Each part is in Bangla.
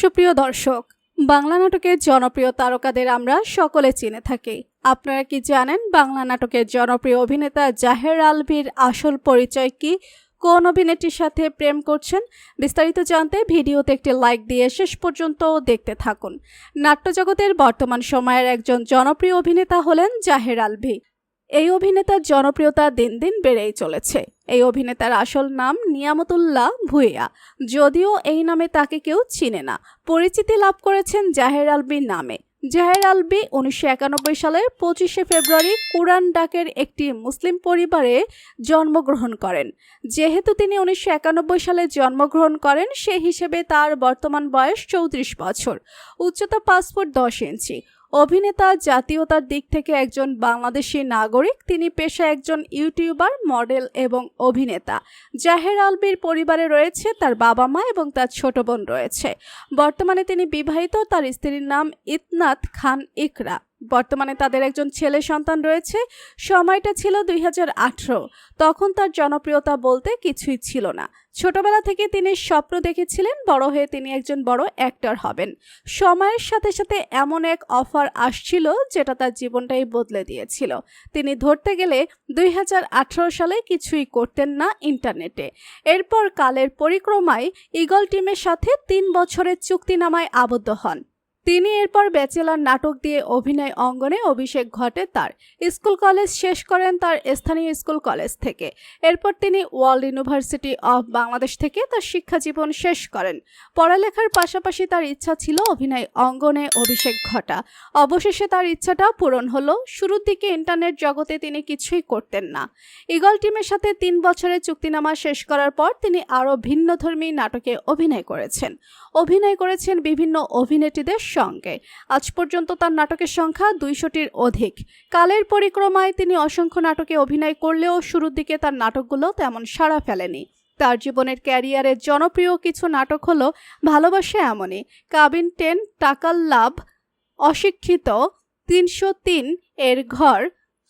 সুপ্রিয় দর্শক, বাংলা নাটকের জনপ্রিয় তারকাদের আমরা সকলে চিনে থাকি। আপনারা কি জানেন বাংলা নাটকের জনপ্রিয় অভিনেতা জাহের আলভির আসল পরিচয় কি? কোন অভিনেত্রীর সাথে প্রেম করছেন? বিস্তারিত জানতে ভিডিওতে একটি লাইক দিয়ে শেষ পর্যন্ত দেখতে থাকুন। নাট্যজগতের বর্তমান সময়ের একজন জনপ্রিয় অভিনেতা হলেন জাহের আলভি। এই অভিনেতার জনপ্রিয়তা দিন দিন বেড়েই চলেছে। এই অভিনেতার আসল নাম নিয়ামতুল্লাহ ভুইয়া। যদিও এই নামে তাকে কেউ চিনে না। পরিচিতি লাভ করেছেন জাহের আলবি নামে। জাহের আলবি উনিশশো একানব্বই সালের পঁচিশে ফেব্রুয়ারি কুরআন ডাকের একটি মুসলিম পরিবারে জন্মগ্রহণ করেন। যেহেতু তিনি উনিশশো একানব্বই সালে জন্মগ্রহণ করেন, সে হিসেবে তার বর্তমান বয়স চৌত্রিশ বছর। উচ্চতা ফুট দশ ইঞ্চি। অভিনেতা জাতীয়তার দিক থেকে একজন বাংলাদেশি নাগরিক, তিনি পেশা একজন ইউটিউবার, মডেল এবং অভিনেতা। জাহের আলবির পরিবারে রয়েছে তার বাবা মা এবং তার ছোট বোন রয়েছে। বর্তমানে তিনি বিবাহিত, তার স্ত্রীর নাম ইতনাথ খান ইকরা। বর্তমানে তাদের একজন ছেলে সন্তান রয়েছে। সময়টা ছিল দুই হাজার আঠারো। তখন তার জনপ্রিয়তা বলতে কিছুই ছিল না। ছোটবেলা থেকে তিনি স্বপ্ন দেখেছিলেন বড় হয়ে তিনি একজন বড় অ্যাক্টর হবেন। সময়ের সাথে সাথে এমন এক অফার আসছিল যেটা তার জীবনটাই বদলে দিয়েছিল। তিনি ধরতে গেলে দুই হাজার আঠারো সালে কিছুই করতেন না ইন্টারনেটে। এরপর কালের পরিক্রমায় ইগল টিমের সাথে তিন বছরের চুক্তিনামায় আবদ্ধ হন। তিনি এরপর ব্যাচেলার নাটক দিয়ে অভিনয় অঙ্গনে অভিষেক ঘটে তার। স্কুল কলেজ শেষ করেন তার স্থানীয় স্কুল কলেজ থেকে। এরপর তিনি ওয়ার্ল্ড ইউনিভার্সিটি অফ বাংলাদেশ থেকে তার শিক্ষা জীবন শেষ করেন। পড়ালেখার পাশাপাশি তার ইচ্ছা ছিল অভিনয় অঙ্গনে অভিষেক ঘটা। অবশেষে তার ইচ্ছাটা পূরণ হলো। শুরুর দিকে ইন্টারনেট জগতে তিনি কিছুই করতেন না। ইগল টিমের সাথে তিন বছরের চুক্তিনামা শেষ করার পর তিনি আরও ভিন্নধর্মী নাটকে অভিনয় করেছেন। অভিনয় করেছেন বিভিন্ন অভিনেত্রীদের সঙ্গে। আজ পর্যন্ত তার নাটকের সংখ্যা দুইশোটির অধিক। কালের পরিক্রমায় তিনি অসংখ্য নাটকে অভিনয় করলেও শুরুর দিকে তার নাটকগুলো তেমন সাড়া ফেলেনি। তার জীবনের ক্যারিয়ারের জনপ্রিয় কিছু নাটক হলো ভালোবাসা এমনই। কাবিন টেন, টাকার লাভ, অশিক্ষিত, তিনশো তিন, এর ঘর,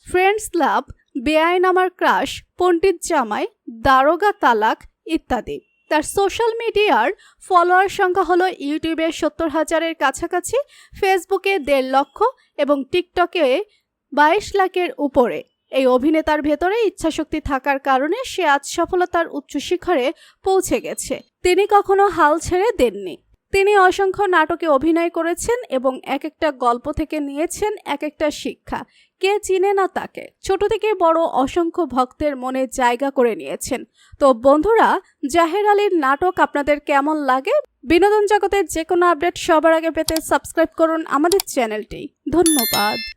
ফ্রেন্ডস লাভ, বেআইন আমার ক্রাশ, পণ্ডিত জামাই, দারোগা তালাক ইত্যাদি। তার সোশ্যাল মিডিয়ার ফলোয়ার সংখ্যা হলো ইউটিউবে সত্তর হাজারের কাছাকাছি ফেসবুকে দেড় লক্ষ এবং টিকটকে বাইশ লাখের উপরে। এই অভিনেতার ভেতরে ইচ্ছাশক্তি থাকার কারণে সে আজ সফলতার উচ্চ শিখরে পৌঁছে গেছে। তিনি কখনো হাল ছেড়ে দেননি। তিনি অসংখ্য নাটকে অভিনয় করেছেন এবং এক একটা গল্প থেকে নিয়েছেন এক একটা শিক্ষা। কে চিনে না তাকে? ছোট থেকে বড় অসংখ্য ভক্তের মনে জায়গা করে নিয়েছেন। তো বন্ধুরা, জাহের আলীর নাটক আপনাদের কেমন লাগে? বিনোদন জগতের যে কোনো আপডেট সবার আগে পেতে সাবস্ক্রাইব করুন আমাদের চ্যানেলটি। ধন্যবাদ।